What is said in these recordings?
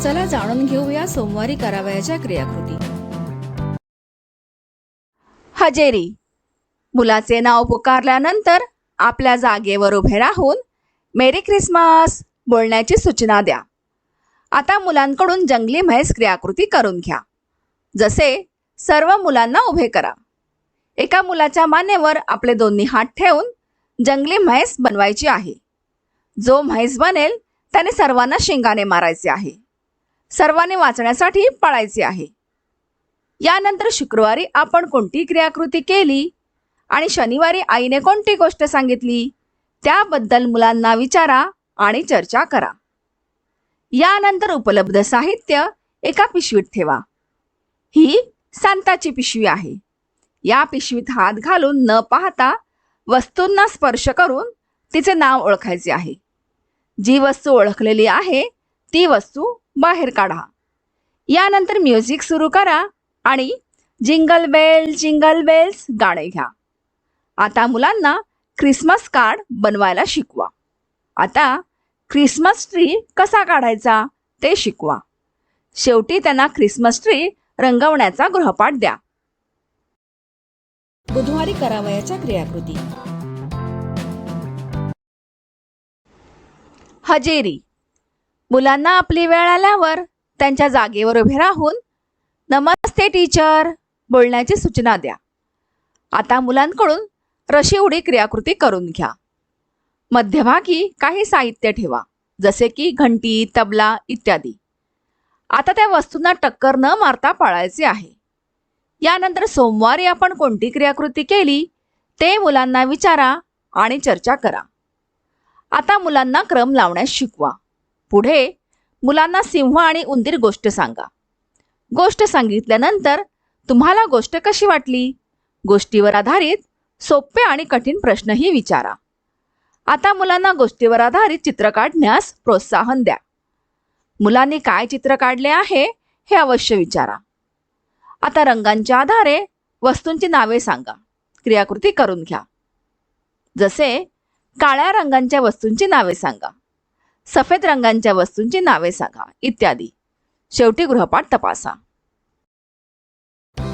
चला जाणून घेऊया सोमवारी करावयाच्या क्रियाकृती. हजेरी. मुलाचे नाव पुकारल्यानंतर आपल्या जागेवर उभे राहून मेरी ख्रिसमस बोलण्याची सूचना द्या. आता मुलांकडून जंगली म्हैस क्रियाकृती करून घ्या. जसे सर्व मुलांना उभे करा. एका मुलाच्या मानेवर आपले दोन्ही हात ठेवून जंगली म्हैस बनवायची आहे. जो म्हैस बनेल त्याने सर्वांना शिंगाने मारायचे आहे. सर्वांनी वाचण्यासाठी पाळायचे आहे. यानंतर शुक्रवारी आपण कोणती क्रियाकृती केली? आणि शनिवारी आईने कोणती गोष्ट सांगितली? त्याबद्दल मुलांना विचारा आणि चर्चा करा. यानंतर उपलब्ध साहित्य एका पिशवीत ठेवा. ही सांताची पिशवी आहे. या पिशवीत हात घालून न पाहता वस्तूंना स्पर्श करून तिचे नाव ओळखायचे आहे. जी वस्तू ओळखलेली आहे ती वस्तू बाहेर काढा. यानंतर म्युझिक सुरू करा आणि जिंगल बेल जिंगल बेल्स गाणे घ्या. आता मुलांना ख्रिसमस कार्ड बनवायला शिकवा. आता ख्रिसमस ट्री कसा काढायचा ते शिकवा. शेवटी त्यांना ख्रिसमस ट्री रंगवण्याचा गृहपाठ द्या. बुधवारी करावयाच्या क्रियाकृती. हजेरी. मुलांना आपली वेळ आल्यावर त्यांच्या जागेवर उभे राहून नमस्ते टीचर बोलण्याची सूचना द्या. आता मुलांकडून रशी उडी क्रियाकृती करून घ्या. मध्यभागी काही साहित्य ठेवा जसे की घंटी तबला इत्यादी. आता त्या वस्तूंना टक्कर न मारता पाळायचे आहे. यानंतर सोमवारी आपण कोणती क्रियाकृती केली ते मुलांना विचारा आणि चर्चा करा. आता मुलांना क्रम लावण्यास शिकवा. पुढे मुलांना सिंह आणि उंदीर गोष्ट सांगा. गोष्ट सांगितल्यानंतर तुम्हाला गोष्ट कशी वाटली? गोष्टीवर आधारित सोपे आणि कठीण प्रश्नही विचारा. आता मुलांना गोष्टीवर आधारित चित्र काढण्यास प्रोत्साहन द्या. मुलांनी काय चित्र काढले आहे हे अवश्य विचारा. आता रंगांच्या आधारे वस्तूंची नावे सांगा. क्रियाकृती करून घ्या. जसे काळ्या रंगांच्या वस्तूंची नावे सांगा. सफेद रंगांच्या वस्तूंची नावे सांगा इत्यादी. शेवटी गृहपाठ तपासा.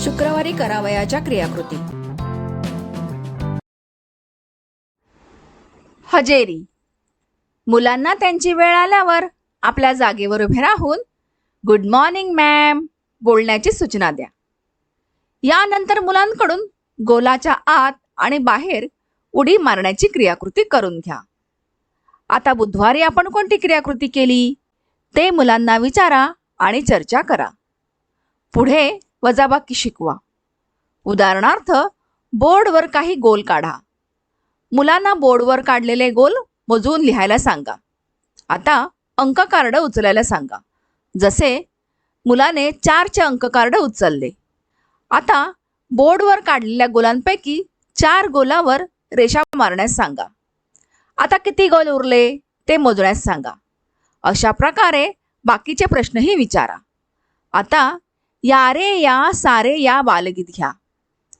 शुक्रवारी करावयाच्या क्रियाकृती. हजेरी. मुलांना त्यांची वेळ आल्यावर आपल्या जागेवर उभे राहून गुड मॉर्निंग मॅम बोलण्याची सूचना द्या. यानंतर मुलांकडून गोलाच्या आत आणि बाहेर उडी मारण्याची क्रियाकृती करून घ्या. आता बुधवारी आपण कोणती क्रियाकृती केली? ते मुलांना विचारा आणि चर्चा करा. पुढे वजाबाकी शिकवा. उदाहरणार्थ बोर्डवर काही गोल काढा. मुलांना बोर्डवर काढलेले गोल मोजून लिहायला सांगा. आता अंक कार्ड उचलायला सांगा. जसे मुलाने चारचे अंक कार्ड उचलले. आता बोर्डवर काढलेल्या गोलांपैकी चार गोलावर रेषा मारण्यास सांगा. आता किती गोल उरले? ते मोजण्यास सांगा. अशा प्रकारे बाकीचे प्रश्नही विचारा. आता या रे या सारे या बालगीत घ्या.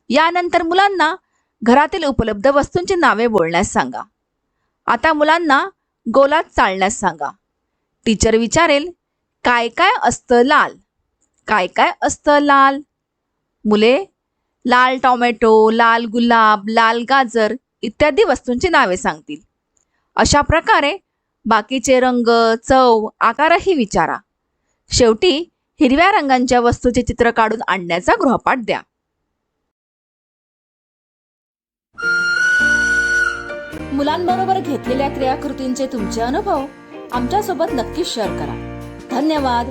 यानंतर मुलांना घरातील उपलब्ध वस्तूंची नावे बोलण्यास सांगा. आता मुलांना गोलात चालण्यास सांगा. टीचर विचारेल काय काय असतं लाल? काय काय असतं लाल? मुले लाल टॉमॅटो लाल गुलाब लाल गाजर इत्यादी वस्तूंची नावे सांगतील. अशा प्रकारे बाकीचे रंग चव आकारही विचारा. शेवटी हिरव्या रंगांच्या वस्तूचे चित्र काढून आणण्याचा गृहपाठ द्या. मुलांबरोबर घेतलेल्या क्रियाकृतींचे तुमचे अनुभव आमच्यासोबत नक्की शेअर करा. धन्यवाद.